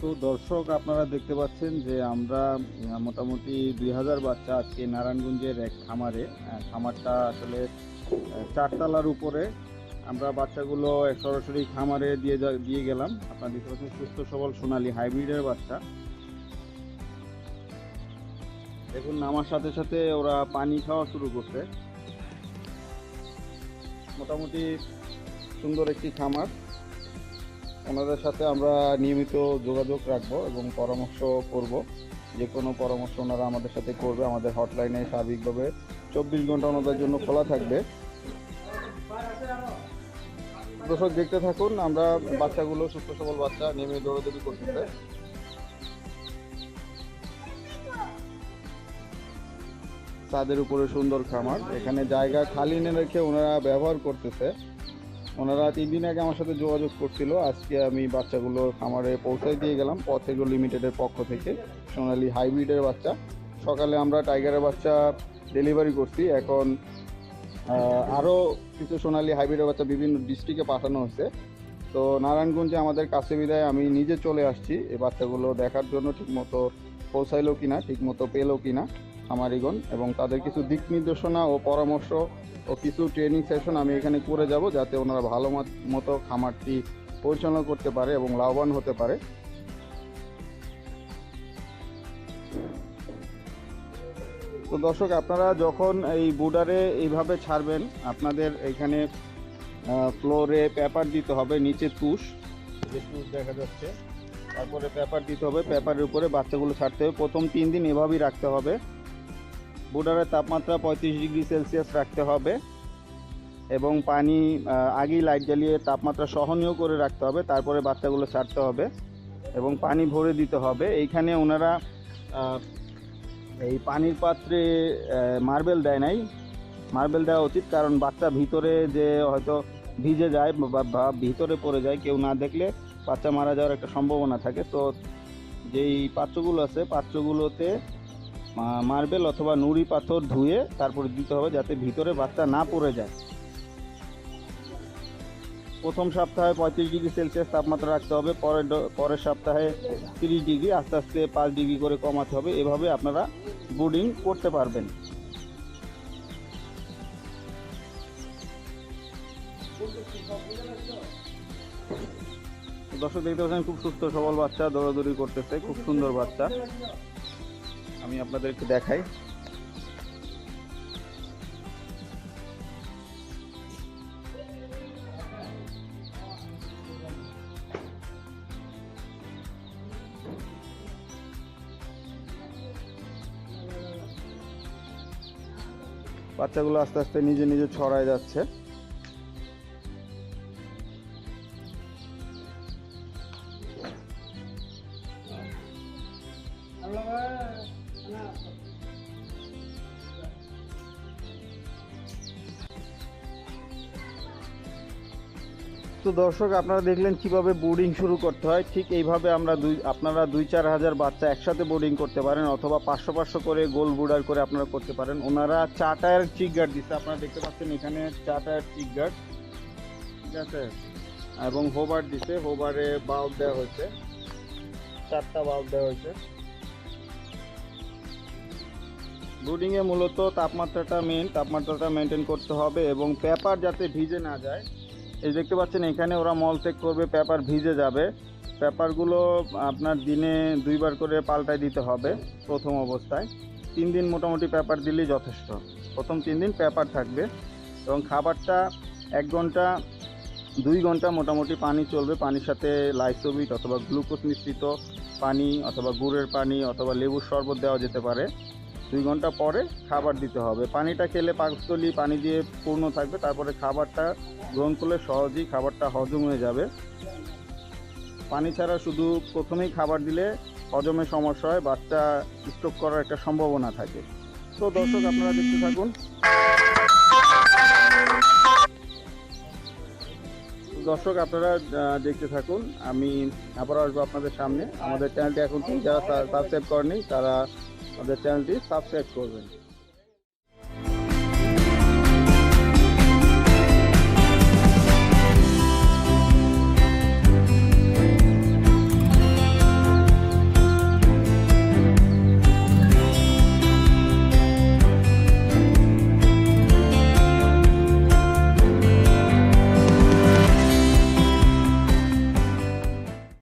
তো দর্শক, আপনারা দেখতে পাচ্ছেন যে আমরা মোটামুটি দুই হাজার বাচ্চা আজকে নারায়ণগঞ্জের এক খামারে। খামারটা আসলে চারতলার উপরে। আমরা বাচ্চাগুলো সরাসরি খামারে দিয়ে দিয়ে গেলাম। আপনারা দেখতে পাচ্ছেন সুস্থ সবল সোনালী হাইব্রিডের বাচ্চা। দেখুন, নামার সাথে সাথে ওরা পানি খাওয়া শুরু করছে। মোটামুটি সুন্দর একটি খামার। ওনাদের সাথে আমরা নিয়মিত যোগাযোগ রাখব এবং পরামর্শ করব। যে কোনো পরামর্শ ওনারা আমাদের সাথে করবে। আমাদের হটলাইনে সার্বিকভাবে চব্বিশ ঘণ্টা ওনাদের জন্য খোলা থাকবে। দর্শক, দেখতে থাকুন, আমরা বাচ্চাগুলো, সুস্থ সবল বাচ্চা নেমে দৌড়াদৌড়ি করতেছে তাদের উপরে সুন্দর খামার। এখানে জায়গা খালি এনে রেখে ওনারা ব্যবহার করতেছে। ওনারা তিন দিন আগে আমার সাথে যোগাযোগ করছিল। আজকে আমি বাচ্চাগুলো খামারে পৌঁছায় দিয়ে গেলাম পথেগুলো লিমিটেডের পক্ষ থেকে। সোনালি হাইব্রিডের বাচ্চা। সকালে আমরা টাইগারের বাচ্চা ডেলিভারি করছি। এখন আরও কিছু সোনালি হাইব্রিডের বাচ্চা বিভিন্ন ডিস্ট্রিক্টে পাঠানো হয়েছে। তো নারায়ণগঞ্জে আমাদের কাছে বিদায়, আমি নিজে চলে আসছি। এই বাচ্চাগুলো দেখার জন্য ঠিকমতো পৌঁছাইলো কিনা, ঠিকমতো পেল কিনা। খামারিগণ এবং তাদের কিছু দিক নির্দেশনা ও পরামর্শ ও কিছু ট্রেনিং সেশন আমি এখানে করে যাব যাতে ওনারা ভালো মত- খামারটি পরিচালনা করতে পারে এবং লাভবান হতে পারে। তো দর্শক, আপনারা যখন এই বুডারে এইভাবে ছাড়বেন, আপনাদের এখানে ফ্লোরে পেপার দিতে হবে, নিচে তুষ। যে তুষ দেখা যাচ্ছে। তারপরে পেপার দিতে হবে পেপারের উপরে বাচ্চাগুলো ছাড়তে হবে। প্রথম তিন দিন এভাবেই রাখতে হবে। বুডারের তাপমাত্রা পঁয়ত্রিশ ডিগ্রি সেলসিয়াস রাখতে হবে এবং পানি আগেই লাইট জ্বালিয়ে তাপমাত্রা সহনীয় করে রাখতে হবে, তারপরে বাচ্চাগুলো ছাড়তে হবে এবং পানি ভরে দিতে হবে। এইখানে ওনারা এই পানির পাত্রে মার্বেল দেয় নাই। মার্বেল দেওয়া উচিত কারণ বাচ্চা ভিতরে যে হয়তো ভিজে যায় বা ভিতরে পড়ে যায় কেউ না দেখলে বাচ্চা মারা যাওয়ার একটা সম্ভাবনা থাকে। তো যেই পাত্রগুলো আছে, পাত্রগুলোতে মার্বেল অথবা নুড়ি পাথর ধুয়ে তারপরে দিতে হবে যাতে ভিতরে বাচ্চা না পড়ে যায়। প্রথম সপ্তাহে পঁয়ত্রিশ ডিগ্রি সেলসিয়াস তাপমাত্রা রাখতে হবে, পরের পরের সপ্তাহে তিরিশ ডিগ্রি, আস্তে আস্তে পাঁচ ডিগ্রি করে কমাতে হবে। এভাবে আপনারা ব্রুডিং করতে পারবেন। দর্শক, দেখতে পাচ্ছেন, খুব সুস্থ, সবল বাচ্চা, দৌড়াদৌড়ি করতেছে, খুব সুন্দর বাচ্চা। আমি আপনাদেরকে দেখাই। বাচ্চাগুলো আস্তে আস্তে নিজে নিজে ছড়ায় যাচ্ছে। তো দর্শক, আপনারা দেখলেন কীভাবে বোর্ডিং শুরু করতে হয়। ঠিক এইভাবে আমরা দুই, আপনারা দুই, চার হাজার বাচ্চা একসাথে বোর্ডিং করতে পারেন অথবা পাঁচশো পাঁচশো করে গোল বুডার করে আপনারা করতে পারেন। ওনারা চা টায়ার চিক গার্ড দিচ্ছে। আপনারা দেখতে পাচ্ছেন এখানে চা টায়ার চিক গার্ড ঠিক আছে? এবং হোবার দিছে হোবারে বাল্ব দেওয়া হয়েছে। চারটা বাল্ব দেওয়া হয়েছে। ব্রুডিংয়ে মূলত তাপমাত্রাটা মেন তাপমাত্রাটা মেনটেন করতে হবে এবং পেপার যাতে ভিজে না যায়। এই দেখতে পাচ্ছেন, এখানে ওরা মল চেক করবে পেপার ভিজে যাবে। পেপারগুলো আপনার দিনে দুইবার করে পাল্টাই দিতে হবে প্রথম অবস্থায়। তিন দিন মোটামুটি পেপার দিলেই যথেষ্ট। প্রথম তিন দিন পেপার থাকবে এবং খাবারটা এক ঘণ্টা, দুই ঘণ্টা মোটামুটি পানি চলবে। পানির সাথে লাইসোবিট অথবা গ্লুকোজ মিশ্রিত পানি অথবা গুড়ের পানি অথবা লেবুর শরবত দেওয়া যেতে পারে। দুই ঘণ্টা পরে খাবার দিতে হবে। পানিটা খেলে পাকস্থলী পানি দিয়ে পূর্ণ থাকবে, তারপরে খাবারটা গ্রহণ করলে সহজেই খাবারটা হজম হয়ে যাবে। পানি ছাড়া শুধু প্রথমেই খাবার দিলে হজমের সমস্যা হয়, বাচ্চা স্ট্রোক করার একটা সম্ভাবনা থাকে। তো দর্শক, আপনারা দেখতে থাকুন। দর্শক, আপনারা দেখতে থাকুন। আমি আবার আসব আপনাদের সামনে। আমাদের চ্যানেলটি এখন যারা সাবস্ক্রাইব করেনি তারা আমাদের চ্যানেলটি সাবস্ক্রাইব করবেন।